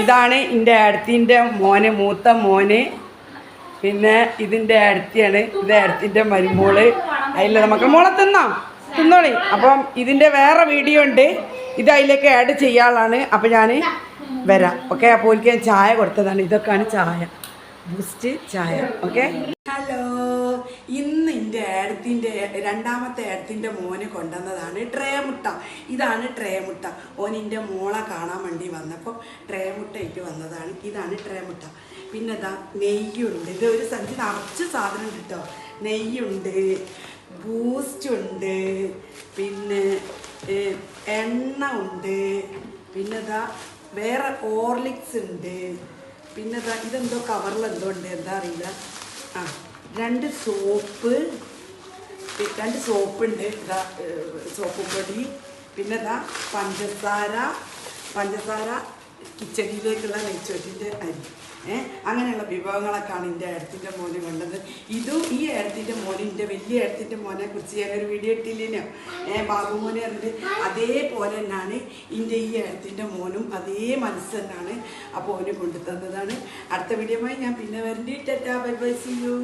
ഇതാണ് എന്റെ അടുത്തിന്റെ മോന് മൂത്ത മോന്. പിന്നെ ഇതിന്റെ അടുത്തിയാണ് ഇത് അടുത്തിന്റെ മരുമോൾ. അതിൽ നമുക്ക് മോളെ തിന്നോ? തിന്നോളി. അപ്പം ഇതിന്റെ വേറെ വീഡിയോ ഉണ്ട്. ഇത് അതിലേക്ക് ആഡ് ചെയ്യാനുള്ളതാണ്. അപ്പം ഞാൻ വരാം. ഓക്കെ അപ്പോൾ എനിക്ക് ചായ കൊടുത്തതാണ്. ഇതൊക്കെയാണ് ചായ. ബൂസ്റ്റ് ചായ. ഓക്കെ ഹലോ എന്റെ ഏടത്തിന്റെ രണ്ടാമത്തെ ഏടത്തിന്റെ മോന് കൊണ്ടുവന്നതാണ് ട്രേ മുട്ട ഇതാണ് ട്രേ മുട്ട ഓൻ മോളെ കാണാൻ വേണ്ടി വന്നപ്പോൾ ട്രേ മുട്ട ഇട്ട് വന്നതാണ്. ഇതാണ് ട്രേ മുട്ട പിന്നെ ഇതാ നെയ്യുണ്ട്. ഇത് ഒരു സഞ്ചി നിറച്ച് സാധനം കിട്ടോ? നെയ്യുണ്ട് ബൂസ്റ്റ് ഉണ്ട് പിന്നെ എണ്ണ ഉണ്ട് പിന്നെ ഇതാ വേറെ ഓർലിക്സ് ഉണ്ട്. പിന്നെ ഇതാ ഇതെന്തോ കവറിൽ എന്തോ ഉണ്ട് എന്താ അറിയില്ല. ആ. രണ്ട് സോപ്പ് രണ്ട് സോപ്പ് ഉണ്ട് ഇതാ സോപ്പ് പൊടി. പിന്നെ ഇതാ പഞ്ചസാര. പഞ്ചസാര കിച്ചടിയിലേക്കുള്ള നെയ്ച്ചോറ്റിന്റെ അരി. അങ്ങനെയുള്ള വിഭവങ്ങളൊക്കെയാണ് എന്റെ ഏടത്തിന്റെ മോന് വേണ്ടത് ഇതും ഈ ഏടത്തിന്റെ മോന് എന്റെ വലിയ ഏടത്തിന്റെ മോനെ കുറിച്ച് ഞാനൊരു വീഡിയോ ഇട്ടില്ലേനോ ബാബു ബാബുമോനെ പറഞ്ഞിട്ട് അതേപോലെ തന്നെയാണ് എന്റെ ഈ ഏടത്തിന്റെ മോനും അതേ മനസ്സ് തന്നെയാണ് അപ്പോൾ ഓന് കൊണ്ടു തന്നതാണ്. അടുത്ത വീഡിയോമായി ഞാൻ പിന്നെ വരണ്ടിട്ടാ ബൈ ബൈ സി യു.